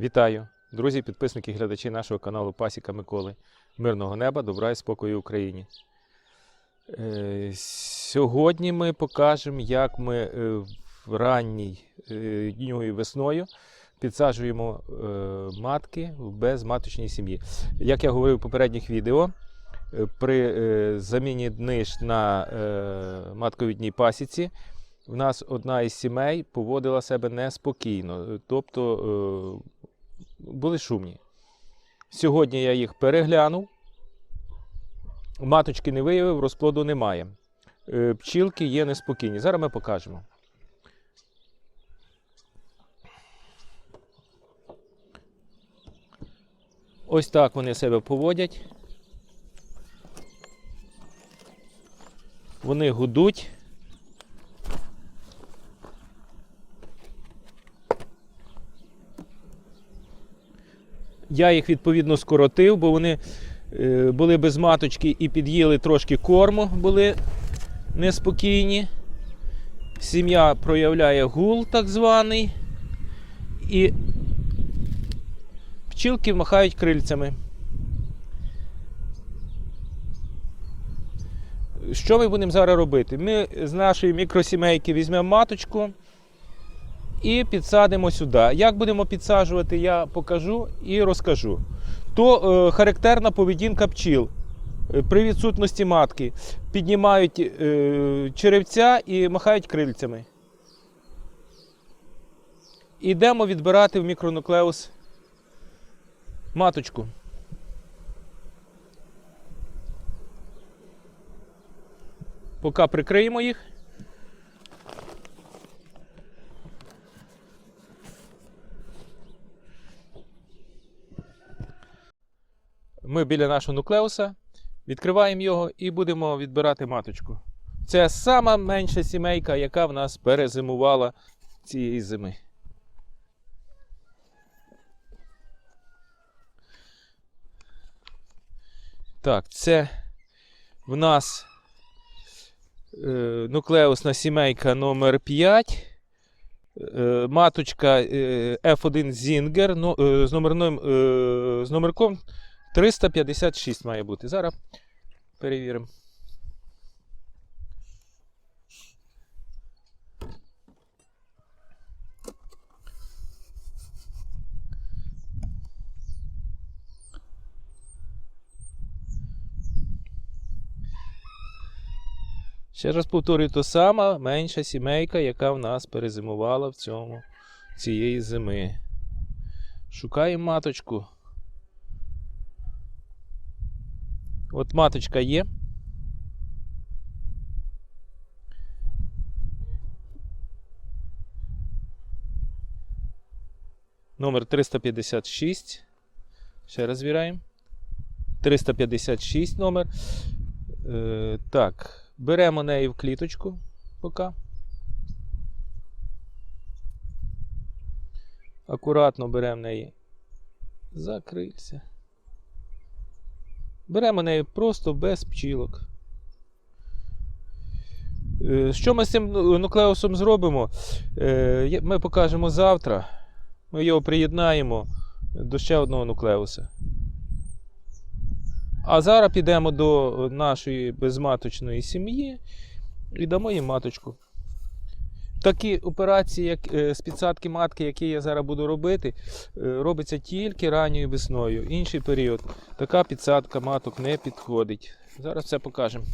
Вітаю, друзі, підписники, глядачі нашого каналу Пасіка Миколи. Мирного неба, добра і спокою Україні. Е, Сьогодні ми покажемо, як ми е, в ранній е, дню і весною підсаджуємо матки в безматочній сім'ї. Як я говорив в попередніх відео, при заміні дниш на матковідній пасіці в нас одна із сімей поводила себе неспокійно, тобто були шумні. Сьогодні я їх переглянув. Маточки не виявив, розплоду немає. Е, Пчілки є неспокійні. Зараз ми покажемо. Ось так вони себе поводять. Вони гудуть. Я їх відповідно скоротив, бо вони е, були без маточки і під'їли трошки корму, були неспокійні. Сім'я проявляє гул так званий. І пчілки махають крильцями. Що ми будемо зараз робити? Ми з нашої мікросімейки візьмемо маточку і підсадимо сюди. Як будемо підсаджувати, я покажу і розкажу. То е, характерна поведінка пчіл Е, при відсутності матки. Піднімають е, черевця і махають крильцями. Ідемо відбирати в мікронуклеус маточку. Поки прикриємо їх. Ми біля нашого нуклеуса відкриваємо його і будемо відбирати маточку. Це сама менша сімейка, яка в нас перезимувала цієї зими. Так, це в нас е, нуклеусна сімейка номер 5. Е, маточка е, F1 Zinger ну, е, з, номерним, е, з номерком 356 має бути. Зараз перевіримо. Ще раз повторюю, то сама менша сімейка, яка в нас перезимувала в цьому цієї зими. Шукаємо маточку. От маточка є. Номер 356. Ще раз звіряємо. 356 номер. Е, так, беремо неї в кліточку поки. Акуратно беремо неї за крильця. Беремо неї просто без пчілок. Е, Що ми з цим ну- нуклеусом зробимо? Е, Ми покажемо завтра. Ми його приєднаємо до ще одного нуклеуса. А зараз підемо до нашої безматочної сім'ї і дамо їм маточку. Такі операції, як е, з підсадки матки, які я зараз буду робити, е, робиться тільки ранньою весною. Інший період така підсадка маток не підходить. Зараз все покажемо.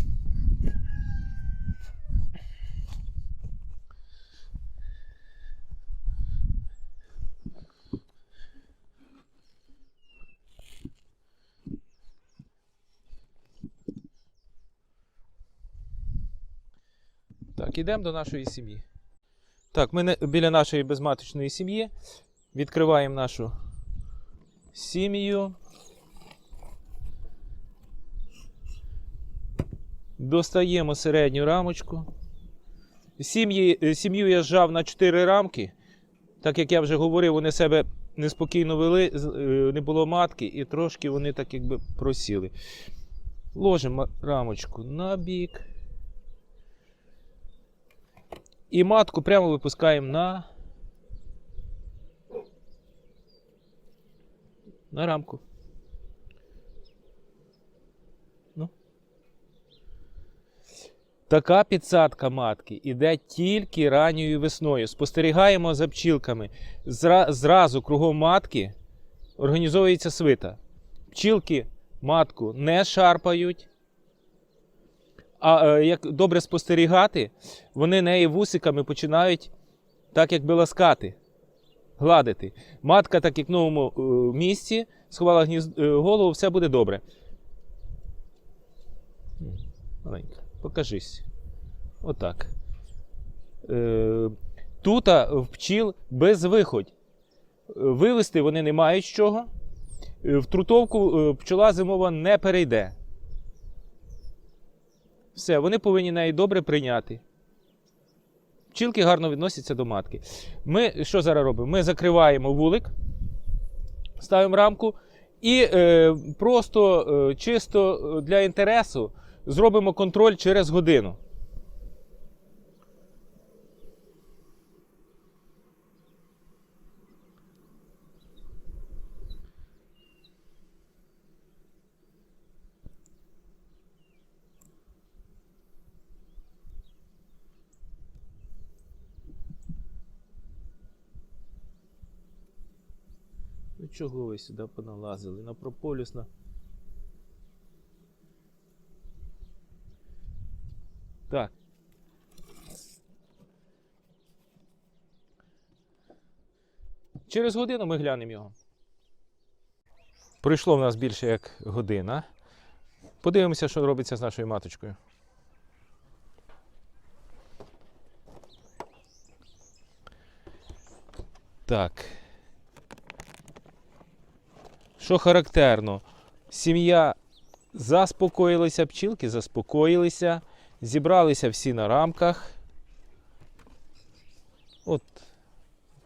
Так, ідемо до нашої сім'ї. Так, ми біля нашої безматочної сім'ї відкриваємо нашу сім'ю. Достаємо середню рамочку. Е, сім'ю я зжав на 4 рамки. Так як я вже говорив, вони себе неспокійно вели, е, не було матки, і трошки вони так якби просіли. Ложимо рамочку на бік. І матку прямо випускаємо на на рамку. Ну. Така підсадка матки іде тільки ранньою весною. Спостерігаємо за пчілками. Зра- зразу кругом матки організовується свита. Пчілки матку не шарпають. А е, як добре спостерігати, вони неї вусиками починають так, якби ласкати, гладити. Матка, так як в новому е, місці, сховала гніз... е, голову, все буде добре. Маленька, покажись. Отак. Тута в пчіл без виходь. Вивести вони не мають чого. В трутовку пчола зимова не перейде. Все, вони повинні неї добре прийняти. Пчілки гарно відносяться до матки. Ми що зараз робимо? Ми закриваємо вулик, ставимо рамку і е, просто е, чисто е, для інтересу зробимо контроль через годину. Ну чого ви сюди поналазили? На прополіс на. Так. Через годину ми глянемо його. Пройшло в нас більше як година. Подивимося, що робиться з нашою маточкою. Так. Що характерно, сім'я заспокоїлася, пчілки заспокоїлися, зібралися всі на рамках. От,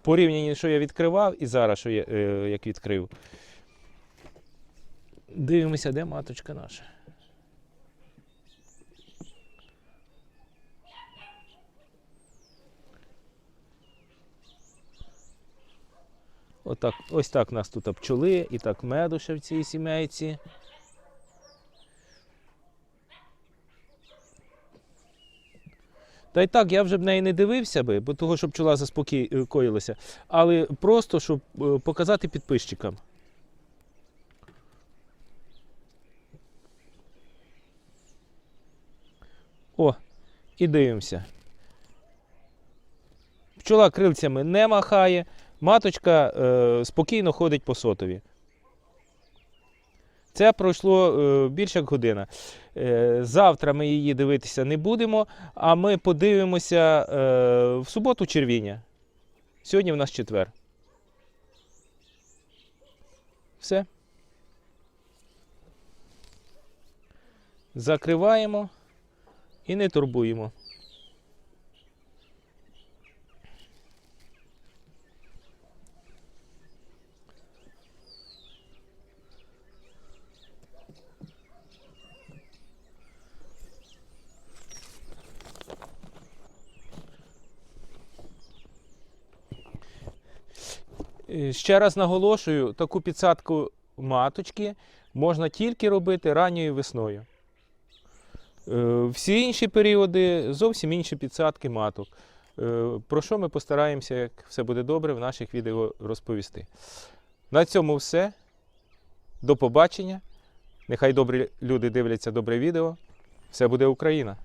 порівняння, що я відкривав, і зараз, що я е, як відкрив. Дивимося, де маточка наша. Отак, ось так нас тут пчоли, і так меду ще в цій сімейці. Та й так, я вже б неї не дивився би, бо того, щоб пчола заспокоїлася. Але просто, щоб е, показати підписчикам. О, і дивимося. Пчола крильцями не махає, маточка е, спокійно ходить по сотові. Це пройшло е, більше як година. Е, завтра ми її дивитися не будемо, а ми подивимося е, в суботу червіння. Сьогодні в нас четвер. Все. Закриваємо і не турбуємо. Ще раз наголошую, таку підсадку маточки можна тільки робити ранньою весною. Е, Всі інші періоди зовсім інші підсадки маток. Е, Про що ми постараємося, як все буде добре, в наших відео розповісти. На цьому все. До побачення. Нехай добрі люди дивляться добре відео. Все буде Україна!